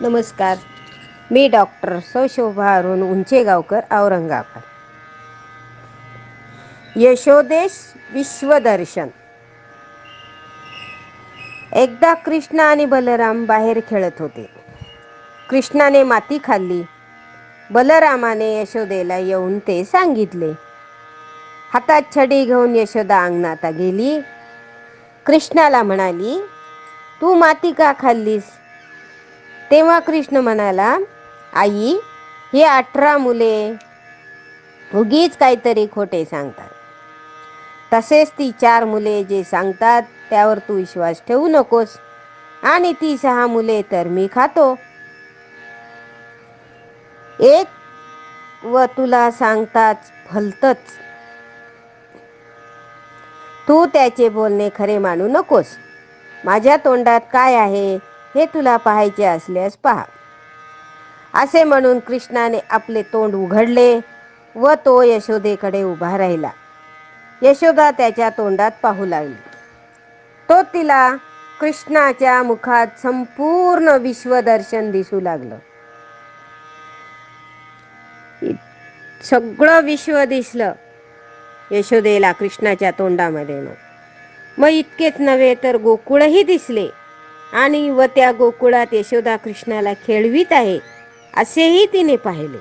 नमस्कार. मी डॉक्टर सशोभा अरुण उंचेगावकर औरंगाबाद. यशोदेश विश्वदर्शन. एकदा कृष्ण आणि बलराम बाहेर खेळत होते. कृष्णाने माती खाल्ली. बलरामाने यशोदेला येऊन ते सांगितले. हातात छडी घेऊन यशोदा अंगणात गेली. कृष्णाला म्हणाली तू माती का खाल्लीस? तेव्हा कृष्ण म्हणाला आई हे अठरा मुले उगीच काहीतरी खोटे सांगतात. तसेच ती चार मुले जे सांगतात त्यावर तू विश्वास ठेवू नकोस. आणि ती सहा मुले तर मी खातो. एक व तुला सांगताच फलतच. तू त्याचे बोलणे खरे मानू नकोस. माझ्या तोंडात काय आहे? हे तुला पाहायचे असल्यास पहा. असे म्हणून कृष्णाने आपले तोंड उघडले व तो यशोदेकडे उभा राहिला. यशोदा त्याच्या तोंडात पाहू लागली. तो तिला कृष्णाच्या मुखात संपूर्ण विश्वदर्शन दिसू लागलं. सगळं विश्व दिसलं यशोदेला कृष्णाच्या तोंडामध्ये. मग इतकेच नव्हे तर गोकुळही दिसले. आणि व त्या गोकुळात यशोदा कृष्णाला खेळवीत आहे असेही तिने पाहिले.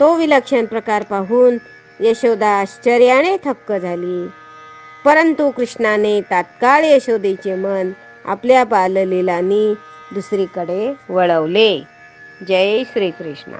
तो विलक्षण प्रकार पाहून यशोदा आश्चर्याने थक्क झाली. परंतु कृष्णाने तात्काळ यशोदेचे मन आपल्या बाललीलांनी दुसरीकडे वळवले. जय श्रीकृष्ण.